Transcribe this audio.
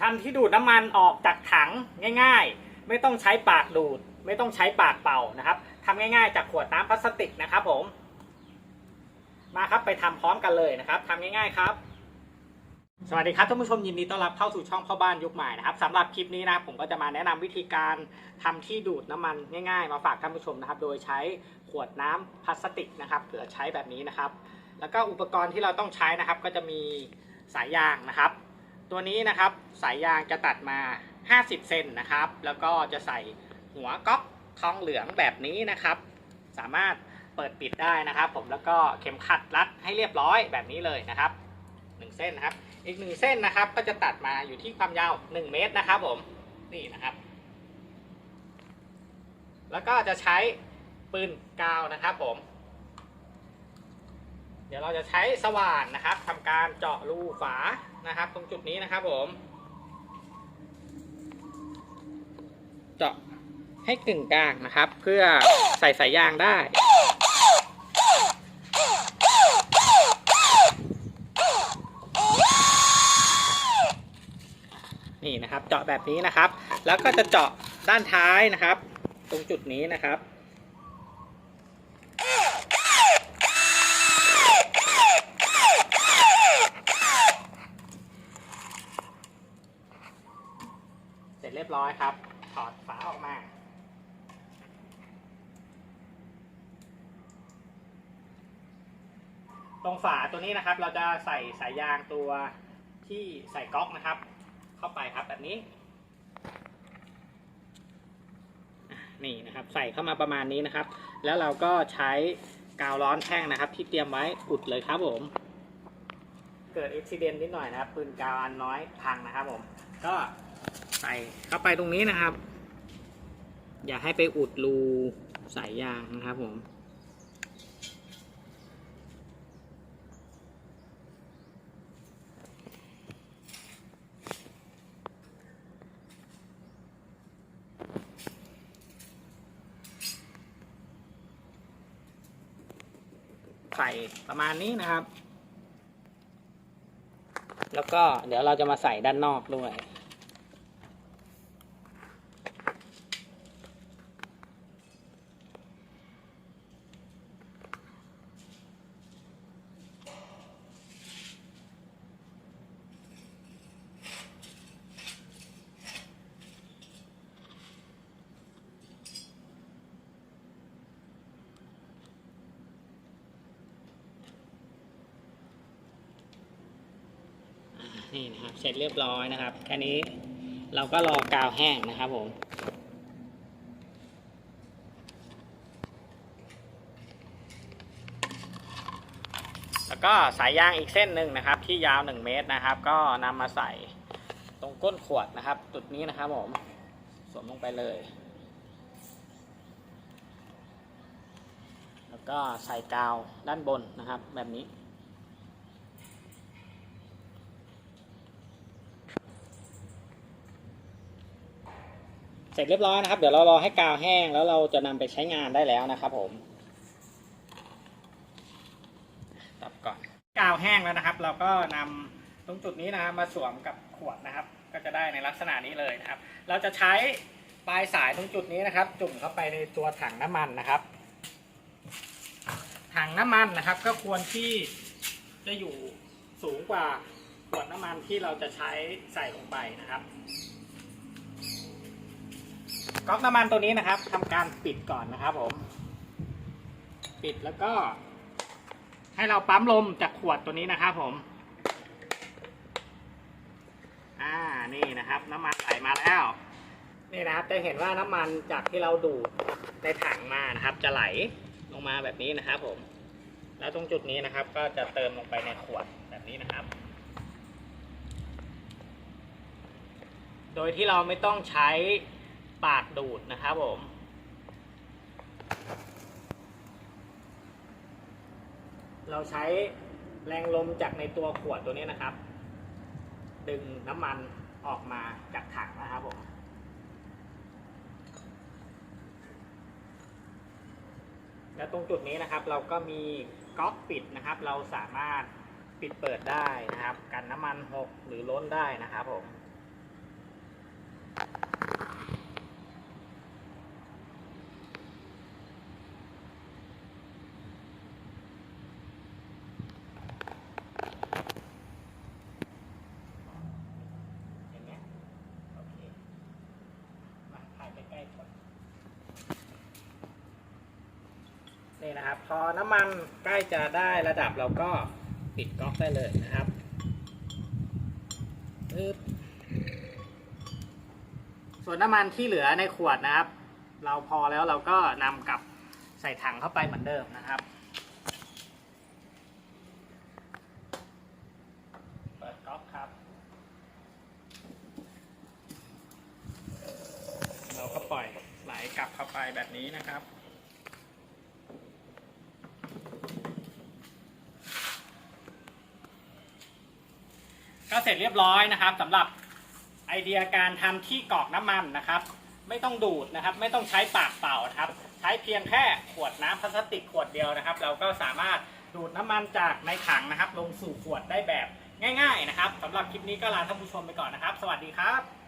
ทำที่ดูดน้ำมันออกจากถังง่าย ๆ ไม่ต้องใช้ปากดูด ไม่ต้องใช้ปากเป่านะครับทำง่าย ๆ จากขวดน้ำพลาสติกนะครับ ผม มาครับไปทำพร้อมกันเลยนะครับทำง่าย ๆครับ สวัสดีครับท่านผู้ชมยินดีต้อนรับเข้าสู่ช่องพ่อบ้านยุคใหม่นะครับสำหรับคลิปนี้นะผมก็จะมาแนะนำวิธีการทำที่ดูดน้ำมันง่าย ๆ มาฝากท่านผู้ชมนะครับ โดยใช้ขวดน้ำพลาสติกนะครับเผื่อใช้แบบนี้นะครับ แล้วก็อุปกรณ์ที่เราต้องใช้นะครับ ก็จะมีสายยางนะครับ ตัวนี้นะครับสายยางจะตัดมา 50 เซนนะครับ แล้วก็จะใส่หัวก๊อกทองเหลืองแบบนี้นะครับ สามารถเปิดปิดได้นะครับ ผมแล้วก็เข็มขัดรัดให้เรียบร้อยแบบนี้เลยนะครับ 1 เส้นนะครับ อีก 1 เส้นนะครับ ก็จะตัดมาอยู่ที่ความยาว 1 เมตรนะครับ ผมนี่นะครับ แล้วก็จะใช้ปืนกาวนะครับ ผม เดี๋ยวเราจะใช้สว่านนะครับทำการเจาะรูฝานะครับ ตรงจุดนี้นะครับผม เจาะให้กึ่งกลางนะครับ เพื่อใส่สายยางได้นี่นะครับเจาะแบบนี้นะครับ แล้วก็จะเจาะด้านท้ายนะครับ ตรงจุดนี้นะครับ เสร็จเรียบร้ อยครับ ถอดฝาออกมา ตรงฝาตัวนี้นะครับ เราจะใส่สายยางตัวที่ใส่ก๊อกนะครับ เข้าไปครับแบบนี้ นี่นะครับ ใส่เข้ามาประมาณนี้นะครับ แล้วเราก็ใช้กาวร้อนแท่งนะครับ ที่เตรียมไว้อุดเลยครับผม เกิดอุบิเหตุนิดหน่อยนะครับปืนกาวอันน้อยพังนะครับผม ก็ ใส่เข้าไปตรงนี้นะครับ อย่าให้ไปอุดรูสายยางนะครับผมใส่ประมาณนี้นะครับ แล้วก็เดี๋ยวเราจะมาใส่ด้านนอกด้วย นี่นะครับ เสร็จเรียบร้อยนะครับ แค่นี้เราก็รอกาวแห้งนะครับผมแล้วก็สายยางอีกเส้นหนึ่งนะครับ ที่ยาว 1 เมตรนะครับ ก็นำมาใส่ตรงก้นขวดนะครับ จุดนี้นะครับผมสวมลงไปเลย แล้วก็ใส่กาวด้านบนนะครับ แบบนี้ เสร็จเรียบร้อยนะครับ เดี๋ยวเรารอให้กาวแห้งแล้วเราจะนำไปใช้งานได้แล้วนะครับ ผมตับก่อนกาวแห้งแล้วนะครับ เราก็นำตรงจุดนี้นะครับมาสวมกับขวดนะครับ ก็จะได้ในลักษณะนี้เลยนะครับ เราจะใช้ปลายสายตรงจุดนี้นะครับ จุ่มเข้าไปในตัวถังน้ำมันนะครับ ถังน้ำมันนะครับ ก็ควรที่จะอยู่สูงกว่าขวดน้ำมันที่เราจะใช้ใส่ลงไปนะครับ ก๊อกน้ำมันตัวนี้นะครับทำการปิดก่อนนะครับผม ปิดแล้วก็ ให้เราปั๊มลมจากขวดตัวนี้นะครับผม อ่านี่นะครับ น้ำมันไหลมาแล้ว นี่นะครับจะเห็นว่าน้ำมันจากที่เราดูดในถังมานะครับ จะไหลลงมาแบบนี้นะครับผม แล้วตรงจุดนี้นะครับ ก็จะเติมลงไปในขวดแบบนี้นะครับโดยที่เราไม่ต้องใช้ ปากดูดนะครับผม เราใช้แรงลมจากในตัวขวดตัวนี้นะครับ ดึงน้ำมันออกมาจากถังนะครับผมและตรงจุดนี้นะครับเราก็มีก๊อกปิดนะครับ เราสามารถปิดเปิดได้นะครับ กันน้ำมันหกหรือล้นได้นะครับผม นะครับ พอน้ำมันใกล้จะได้ระดับเราก็ปิดก๊อกได้เลยนะครับปึ๊บส่วนน้ำมันที่เหลือในขวดนะครับ เราพอแล้วเราก็นำกลับใส่ถังเข้าไปเหมือนเดิมนะครับเปิดก๊อกครับ เราก็ปล่อยไหลกลับเข้าไปแบบนี้นะครับ ก็เสร็จเรียบร้อยนะครับสำหรับไอเดียการทำที่กรอกน้ำมันนะครับ ไม่ต้องดูดนะครับ ไม่ต้องใช้ปากเป่านะครับ ใช้เพียงแค่ขวดน้ำพลาสติกขวดเดียวนะครับ เราก็สามารถดูดน้ำมันจากในถังนะครับ ลงสู่ขวดได้แบบง่าย ๆ นะครับสำหรับคลิปนี้ก็ลาท่านผู้ชมไปก่อนนะครับ สวัสดีครับ